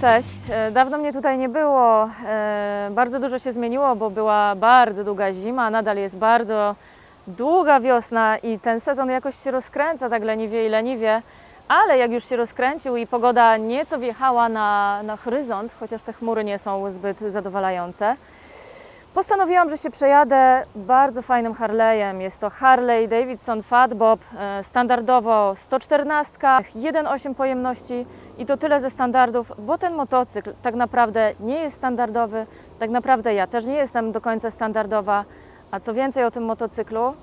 Cześć, E, dawno mnie tutaj nie było. E, Bardzo dużo się zmieniło, bo była bardzo długa zima, nadal jest bardzo długa wiosna i ten sezon jakoś się rozkręca tak leniwie i leniwie. Ale jak już się rozkręcił i pogoda nieco wjechała na, na horyzont, chociaż te chmury nie są zbyt zadowalające, Postanowiłam, że się przejadę bardzo fajnym Harley'em. Jest to Harley Davidson Fat Bob, e, standardowo 114, 1,8 pojemności i to tyle ze standardów, bo ten motocykl tak naprawdę nie jest standardowy. Tak naprawdę ja też nie jestem do końca standardowa. A co więcej o tym motocyklu,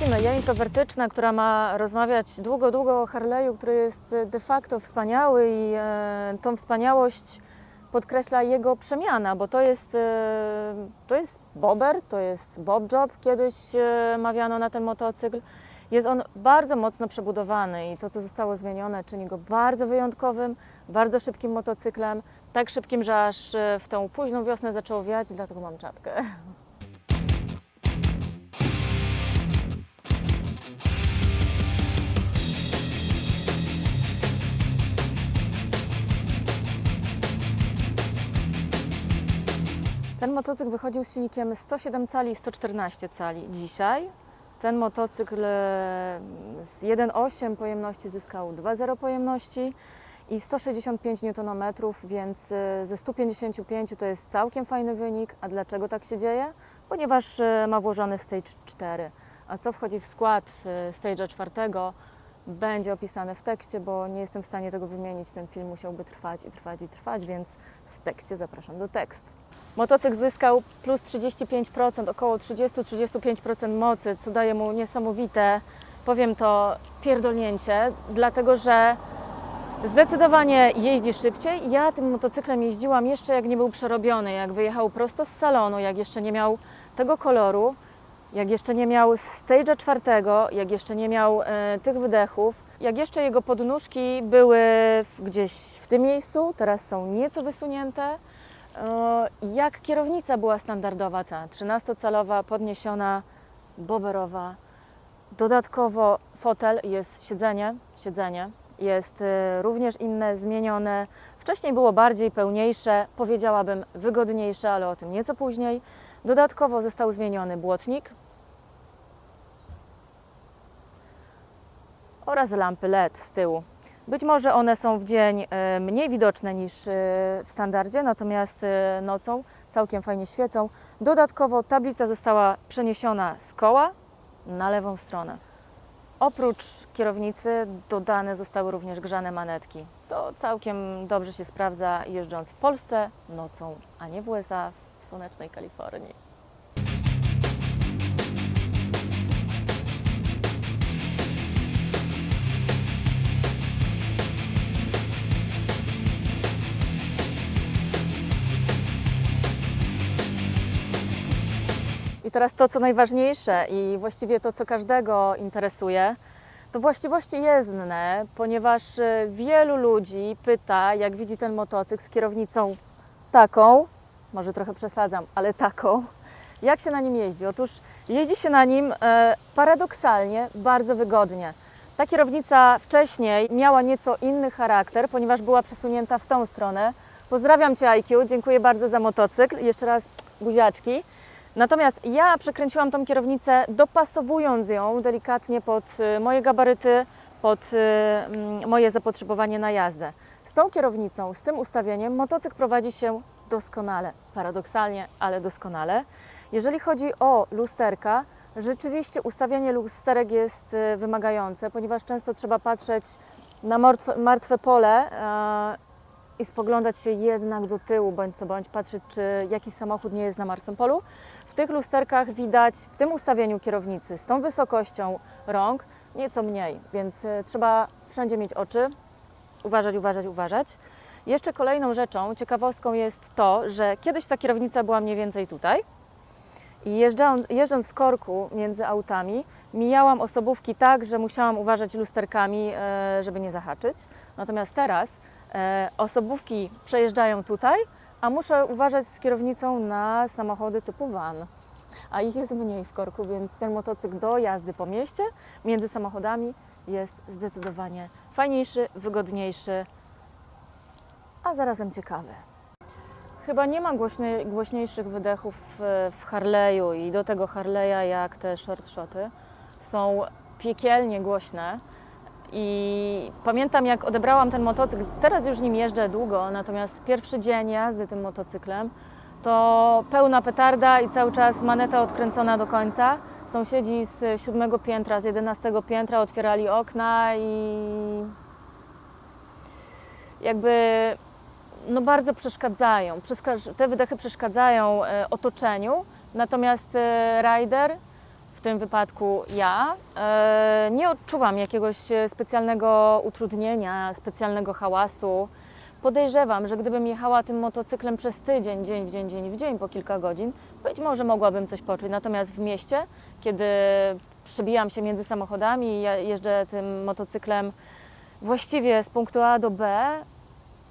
Lecimy. Ja introwertyczna, która ma rozmawiać długo, długo o Harley'u, który jest e, de facto wspaniały i e, tą wspaniałość podkreśla jego przemiana, bo to jest, e, to jest bobber, to jest bob job, kiedyś e, mawiano na ten motocykl. Jest on bardzo mocno przebudowany i to, co zostało zmienione, czyni go bardzo wyjątkowym, bardzo szybkim motocyklem. Tak szybkim, że aż e, w tą późną wiosnę zaczęło wiać, dlatego mam czapkę. Ten motocykl wychodził z silnikiem 107 cali i 114 cali. Dzisiaj ten motocykl e, z 1,8 pojemności zyskał 2,0 pojemności i 165 Nm, więc e, ze 155 to jest całkiem fajny wynik. A dlaczego tak się dzieje? Ponieważ e, ma włożony Stage 4. A co wchodzi w skład Stage'a 4 będzie opisane w tekście, bo nie jestem w stanie tego wymienić. Ten film musiałby trwać i trwać i trwać, więc w tekście zapraszam do tekstu. Motocykl zyskał plus 35%, około 30-35% mocy, co daje mu niesamowite, powiem to, pierdolnięcie, dlatego że zdecydowanie jeździ szybciej. Ja tym motocyklem jeździłam jeszcze jak nie był przerobiony, jak wyjechał prosto z salonu, jak jeszcze nie miał tego koloru, jak jeszcze nie miał stage'a czwartego, jak jeszcze nie miał e, tych wydechów, jak jeszcze jego podnóżki były w, gdzieś w tym miejscu, teraz są nieco wysunięte. Jak kierownica była standardowa, ta 13-calowa, podniesiona, boberowa. Dodatkowo fotel jest siedzenie, siedzenie jest e, również inne, zmienione. Wcześniej było bardziej pełniejsze, powiedziałabym wygodniejsze, ale o tym nieco później. Dodatkowo został zmieniony błotnik oraz lampy LED z tyłu. Być może one są w dzień e, mniej widoczne niż e, w standardzie, natomiast e, nocą całkiem fajnie świecą. Dodatkowo tablica została przeniesiona z koła na lewą stronę. Oprócz kierownicy dodane zostały również grzane manetki, co całkiem dobrze się sprawdza jeżdżąc w Polsce nocą, a nie w USA, w słonecznej Kalifornii. I teraz to, co najważniejsze i właściwie to, co każdego interesuje, to właściwości jezdne, ponieważ e, wielu ludzi pyta, jak widzi ten motocykl z kierownicą taką, może trochę przesadzam, ale taką, jak się na nim jeździ? Otóż jeździ się na nim e, paradoksalnie bardzo wygodnie. Ta kierownica wcześniej miała nieco inny charakter, ponieważ była przesunięta w tą stronę. Pozdrawiam Cię IQ, dziękuję bardzo za motocykl. Jeszcze raz buziaczki. Natomiast ja przekręciłam tą kierownicę, dopasowując ją delikatnie pod y, moje gabaryty, pod y, mm, moje zapotrzebowanie na jazdę. Z tą kierownicą, z tym ustawieniem motocykl prowadzi się doskonale, paradoksalnie, ale doskonale. Jeżeli chodzi o lusterka, rzeczywiście ustawienie lusterek jest y, wymagające, ponieważ często trzeba patrzeć na martwe, martwe pole i spoglądać się jednak do tyłu, bądź co bądź, patrzeć, czy jakiś samochód nie jest na martwym polu. W tych lusterkach widać, w tym ustawieniu kierownicy, z tą wysokością rąk, nieco mniej, więc y, trzeba wszędzie mieć oczy, uważać, uważać, uważać. Jeszcze kolejną rzeczą, ciekawostką jest to, że kiedyś ta kierownica była mniej więcej tutaj I jeżdżąc, jeżdżąc w korku między autami, mijałam osobówki tak, że musiałam uważać lusterkami, e, żeby nie zahaczyć. Natomiast teraz e, osobówki przejeżdżają tutaj, a muszę uważać z kierownicą na samochody typu van. A ich jest mniej w korku, więc ten motocykl do jazdy po mieście między samochodami jest zdecydowanie fajniejszy, wygodniejszy, a zarazem ciekawy. Chyba nie ma głośniejszych wydechów w, w Harley'u i do tego Harley'a jak te short shoty są piekielnie głośne. I pamiętam jak odebrałam ten motocykl, teraz już nim jeżdżę długo, natomiast pierwszy dzień jazdy tym motocyklem to pełna petarda i cały czas maneta odkręcona do końca. Sąsiedzi z siódmego piętra, z jedenastego piętra otwierali okna i jakby no bardzo przeszkadzają. Przeszkadz- Te wydechy przeszkadzają e, otoczeniu, natomiast e, rider, tym wypadku ja, e, nie odczuwam jakiegoś e, specjalnego utrudnienia, specjalnego hałasu. Podejrzewam, że gdybym jechała tym motocyklem przez tydzień, dzień w dzień, dzień w dzień, po kilka godzin, być może mogłabym coś poczuć. Natomiast w mieście, kiedy przebijam się między samochodami i jeżdżę tym motocyklem właściwie z punktu A do B,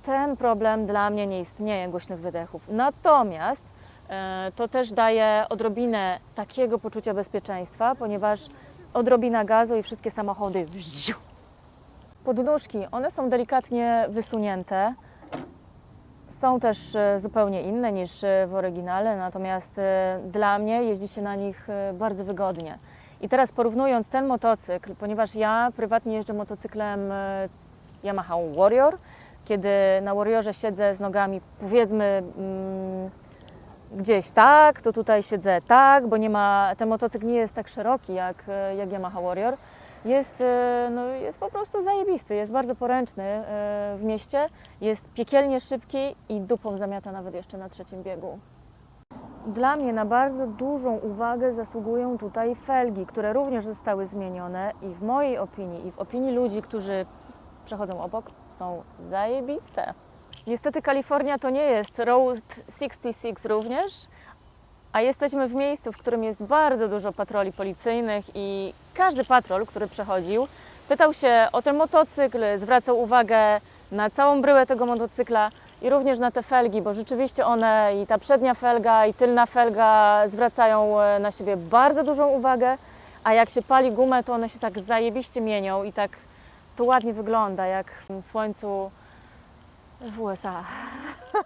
ten problem dla mnie nie istnieje, głośnych wydechów. Natomiast to też daje odrobinę takiego poczucia bezpieczeństwa, ponieważ odrobina gazu i wszystkie samochody. Podnóżki, one są delikatnie wysunięte. Są też e, zupełnie inne niż e, w oryginale, natomiast e, dla mnie jeździ się na nich e, bardzo wygodnie. I teraz porównując ten motocykl, ponieważ ja prywatnie jeżdżę motocyklem e, Yamaha Warrior, kiedy na Warriorze siedzę z nogami powiedzmy mm, gdzieś tak, to tutaj siedzę tak, bo nie ma, ten motocykl nie jest tak szeroki jak, e, jak Yamaha Warrior. Jest, e, no, jest po prostu zajebisty, jest bardzo poręczny e, w mieście, jest piekielnie szybki i dupą zamiata nawet jeszcze na trzecim biegu. Dla mnie na bardzo dużą uwagę zasługują tutaj felgi, które również zostały zmienione i w mojej opinii i w opinii ludzi, którzy przechodzą obok, są zajebiste. Niestety Kalifornia to nie jest Road 66 również, a jesteśmy w miejscu, w którym jest bardzo dużo patroli policyjnych i każdy patrol, który przechodził, pytał się o ten motocykl, zwracał uwagę na całą bryłę tego motocykla i również na te felgi, bo rzeczywiście one i ta przednia felga i tylna felga zwracają e, na siebie bardzo dużą uwagę, a jak się pali gumę, to one się tak zajebiście mienią i tak to ładnie wygląda, jak w słońcu w USA.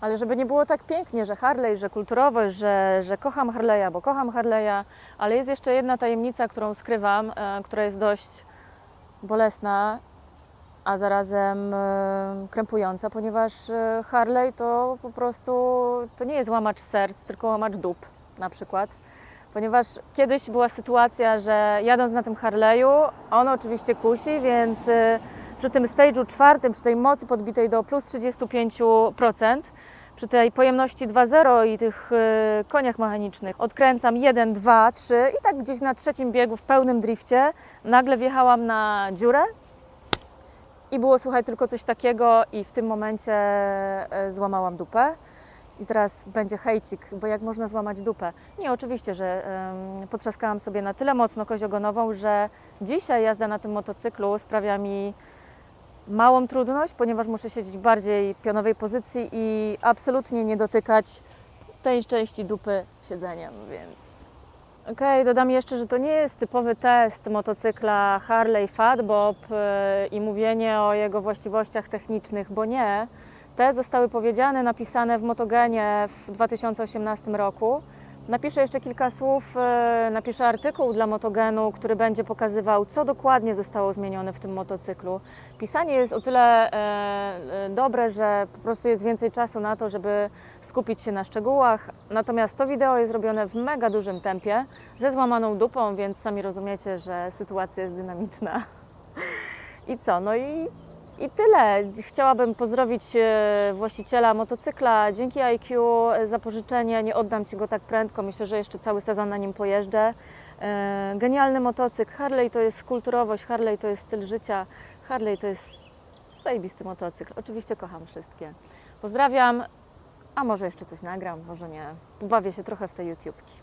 Ale żeby nie było tak pięknie, że Harley, że kulturowość, że, że kocham Harley'a, bo kocham Harley'a, ale jest jeszcze jedna tajemnica, którą skrywam, e, która jest dość bolesna, a zarazem e, krępująca, ponieważ e, Harley to po prostu to nie jest łamacz serc, tylko łamacz dup na przykład. Ponieważ kiedyś była sytuacja, że jadąc na tym Harley'u, on oczywiście kusi, więc e, przy tym stage'u czwartym, przy tej mocy podbitej do plus 35%, przy tej pojemności 2.0 i tych e, koniach mechanicznych odkręcam 1, 2, 3 i tak gdzieś na trzecim biegu w pełnym drifcie nagle wjechałam na dziurę i było słychać tylko coś takiego i w tym momencie e, złamałam dupę. I teraz będzie hejcik, bo jak można złamać dupę? Nie, oczywiście, że em, potrzaskałam sobie na tyle mocno koziogonową, że dzisiaj jazda na tym motocyklu sprawia mi małą trudność, ponieważ muszę siedzieć bardziej pionowej pozycji i absolutnie nie dotykać tej części dupy siedzeniem, więc... Okej, dodam jeszcze, że to nie jest typowy test motocykla Harley Fatbob e, i mówienie o jego właściwościach technicznych, bo nie. Te zostały powiedziane, napisane w Motogenie w 2018 roku. Napiszę jeszcze kilka słów, e, napiszę artykuł dla Motogenu, który będzie pokazywał, co dokładnie zostało zmienione w tym motocyklu. Pisanie jest o tyle e, e, dobre, że po prostu jest więcej czasu na to, żeby skupić się na szczegółach. Natomiast to wideo jest robione w mega dużym tempie, ze złamaną dupą, więc sami rozumiecie, że sytuacja jest dynamiczna. I co? No i, i tyle. Chciałabym pozdrowić e, właściciela motocykla. Dzięki IQ za pożyczenie. Nie oddam Ci go tak prędko. Myślę, że jeszcze cały sezon na nim pojeżdżę. E, Genialny motocykl. Harley to jest kulturowość, Harley to jest styl życia, Harley to jest zajebisty motocykl. Oczywiście kocham wszystkie. Pozdrawiam. a może jeszcze coś nagram, może nie. Pobawię się trochę w te YouTubki.